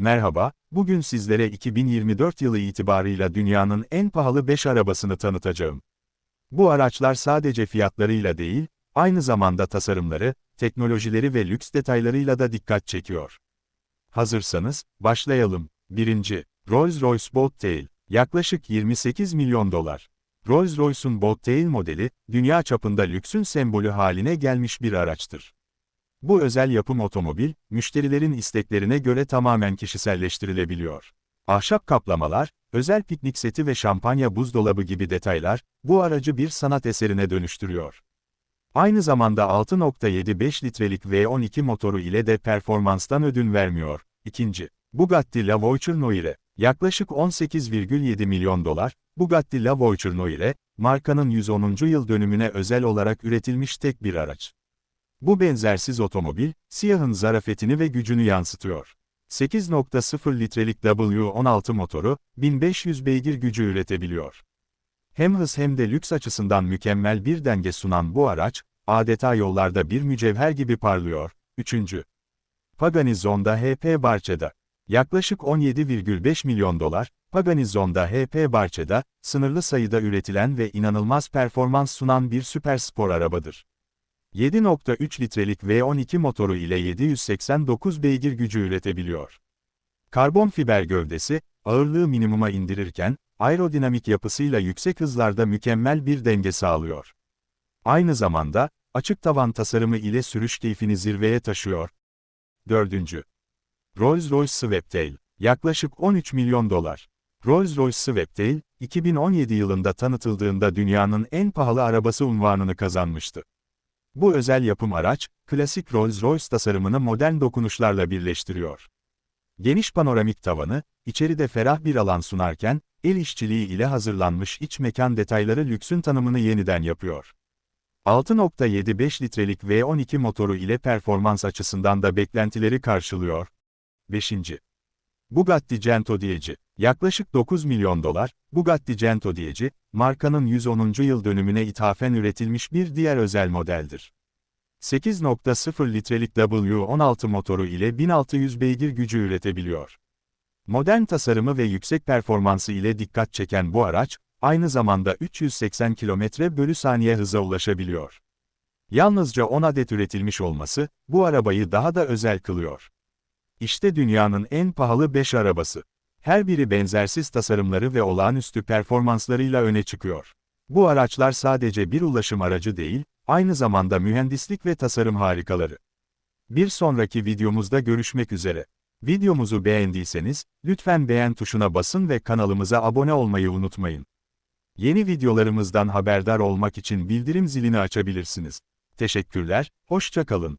Merhaba, bugün sizlere 2024 yılı itibarıyla dünyanın en pahalı 5 arabasını tanıtacağım. Bu araçlar sadece fiyatlarıyla değil, aynı zamanda tasarımları, teknolojileri ve lüks detaylarıyla da dikkat çekiyor. Hazırsanız, başlayalım. 1. Rolls-Royce Bobtail, yaklaşık 28 milyon dolar. Rolls-Royce'un Bobtail modeli, dünya çapında lüksün sembolü haline gelmiş bir araçtır. Bu özel yapım otomobil, müşterilerin isteklerine göre tamamen kişiselleştirilebiliyor. Ahşap kaplamalar, özel piknik seti ve şampanya buzdolabı gibi detaylar, bu aracı bir sanat eserine dönüştürüyor. Aynı zamanda 6.75 litrelik V12 motoru ile de performanstan ödün vermiyor. İkinci, Bugatti La Voiture Noire, yaklaşık 18,7 milyon dolar, Bugatti La Voiture Noire, markanın 110. yıl dönümüne özel olarak üretilmiş tek bir araç. Bu benzersiz otomobil, siyahın zarafetini ve gücünü yansıtıyor. 8.0 litrelik W16 motoru, 1500 beygir gücü üretebiliyor. Hem hız hem de lüks açısından mükemmel bir denge sunan bu araç, adeta yollarda bir mücevher gibi parlıyor. 3. Pagani Zonda HP Barça'da. Yaklaşık 17,5 milyon dolar, Pagani Zonda HP Barça'da, sınırlı sayıda üretilen ve inanılmaz performans sunan bir süper spor arabadır. 7.3 litrelik V12 motoru ile 789 beygir gücü üretebiliyor. Karbon fiber gövdesi, ağırlığı minimuma indirirken, aerodinamik yapısıyla yüksek hızlarda mükemmel bir denge sağlıyor. Aynı zamanda, açık tavan tasarımı ile sürüş keyfini zirveye taşıyor. 4. Rolls-Royce Sweptail, yaklaşık 13 milyon dolar. Rolls-Royce Sweptail, 2017 yılında tanıtıldığında dünyanın en pahalı arabası unvanını kazanmıştı. Bu özel yapım araç, klasik Rolls-Royce tasarımını modern dokunuşlarla birleştiriyor. Geniş panoramik tavanı, içeride ferah bir alan sunarken, el işçiliği ile hazırlanmış iç mekan detayları lüksün tanımını yeniden yapıyor. 6.75 litrelik V12 motoru ile performans açısından da beklentileri karşılıyor. 5. Bugatti Gento diyeci, yaklaşık 9 milyon dolar, Bugatti Gento diyeci, markanın 110. yıl dönümüne ithafen üretilmiş bir diğer özel modeldir. 8.0 litrelik W16 motoru ile 1600 beygir gücü üretebiliyor. Modern tasarımı ve yüksek performansı ile dikkat çeken bu araç, aynı zamanda 380 km bölü saniye hıza ulaşabiliyor. Yalnızca 10 adet üretilmiş olması, bu arabayı daha da özel kılıyor. İşte dünyanın en pahalı 5 arabası. Her biri benzersiz tasarımları ve olağanüstü performanslarıyla öne çıkıyor. Bu araçlar sadece bir ulaşım aracı değil, aynı zamanda mühendislik ve tasarım harikaları. Bir sonraki videomuzda görüşmek üzere. Videomuzu beğendiyseniz, lütfen beğen tuşuna basın ve kanalımıza abone olmayı unutmayın. Yeni videolarımızdan haberdar olmak için bildirim zilini açabilirsiniz. Teşekkürler, hoşça kalın.